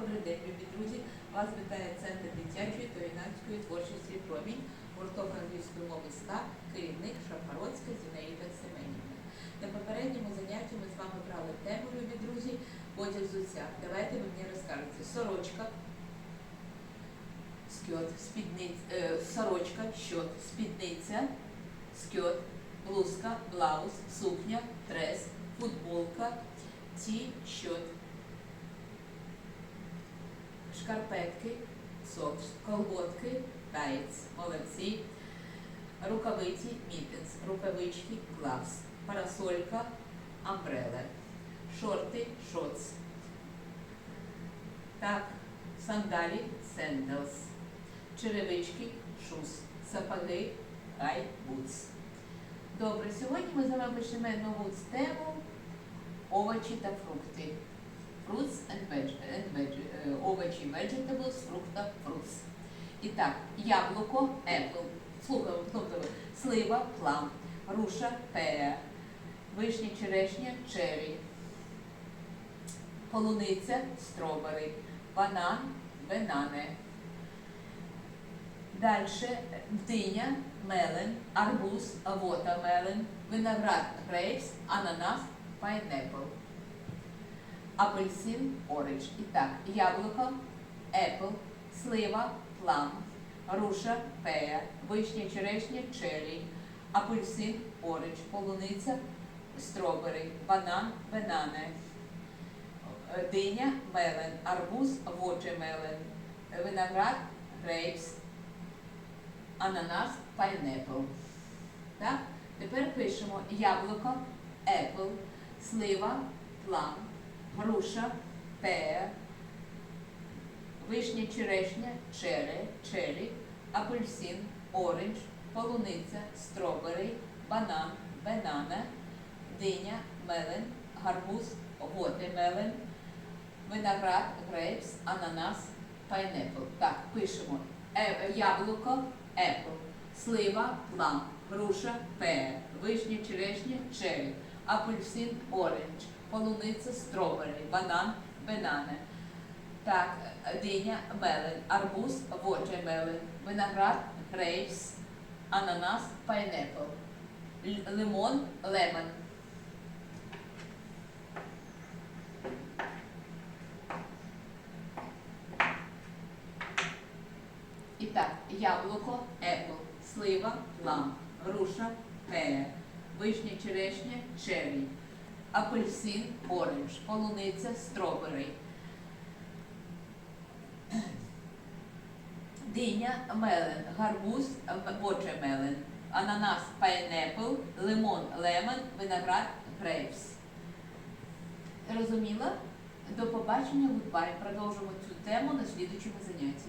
Добрий день, любі друзі! Вас вітає Центр дитячої та юнацької творчості «Промінь», гурток англійської мови СКА, керівник Шапароцька Зінаїда Семенівна. На попередньому занятті ми з вами брали тему, любі друзі, одяг взуття. Давайте ви мені розкажете. Сорочка, скьот, спідниця, е, сорочка, щот, спідниця, скьот, блузка, блауз, сукня, трес, футболка, ті, щот, шкарпетки, сокс, колготки, таєць, молодці, рукавиці, мітинс, рукавички, главс, парасолька, амбреле, шорти, шоц. Так, сандалі, сендлс, черевички, шус, сапоги, хай бутс. Добре, сьогодні ми з вами почнемо нову тему овочі та фрукти. Fruits and veg, and veg, е, овочі, vegetables, фрукта, fruits. І так, яблуко, apple, слухаємо, тобто слива, plum, руша, pear, вишня, черешня, cherry, полуниця, strawberry, банан, банане. Дальше диня, мелен, арбуз, watermelon, виноград, grapes, ананас, pineapple апельсин, оранж. І так, яблуко, apple, слива, plum, руша, pear, вишня, черешня, cherry, апельсин, оранж, полуниця, strawberry, банан, банане, диня, мелен, арбуз, watermelon, виноград, grapes, ананас, pineapple. Так? Тепер пишемо яблуко, apple, слива, plum, груша, pear, вишня, черешня, чере, черрі, апельсин, оранж, полуниця, стробери, банан, банана, диня, мелен, гарбуз, watermelon, виноград, грейпс, ананас, пайнепл. Так, пишемо. Е- яблуко, apple, слива, плам, груша, pear, вишня, черешня, черрі, апельсин, оранж, полуниця, стробері, банан, банане. Так, диня, мелен, арбуз, watermelon, виноград, грейпс, ананас, пайнепл, лимон, лемон. І так, яблуко, apple, слива, плам, груша, pear, вишня, черешня, черрі, апельсин, оранж, полуниця, стробери, диня, мелен, гарбуз, watermelon, ананас, пайнепл, лимон, лемон, виноград, грейпс. Розуміла? До побачення, goodbye. Продовжимо цю тему на слідучому занятті.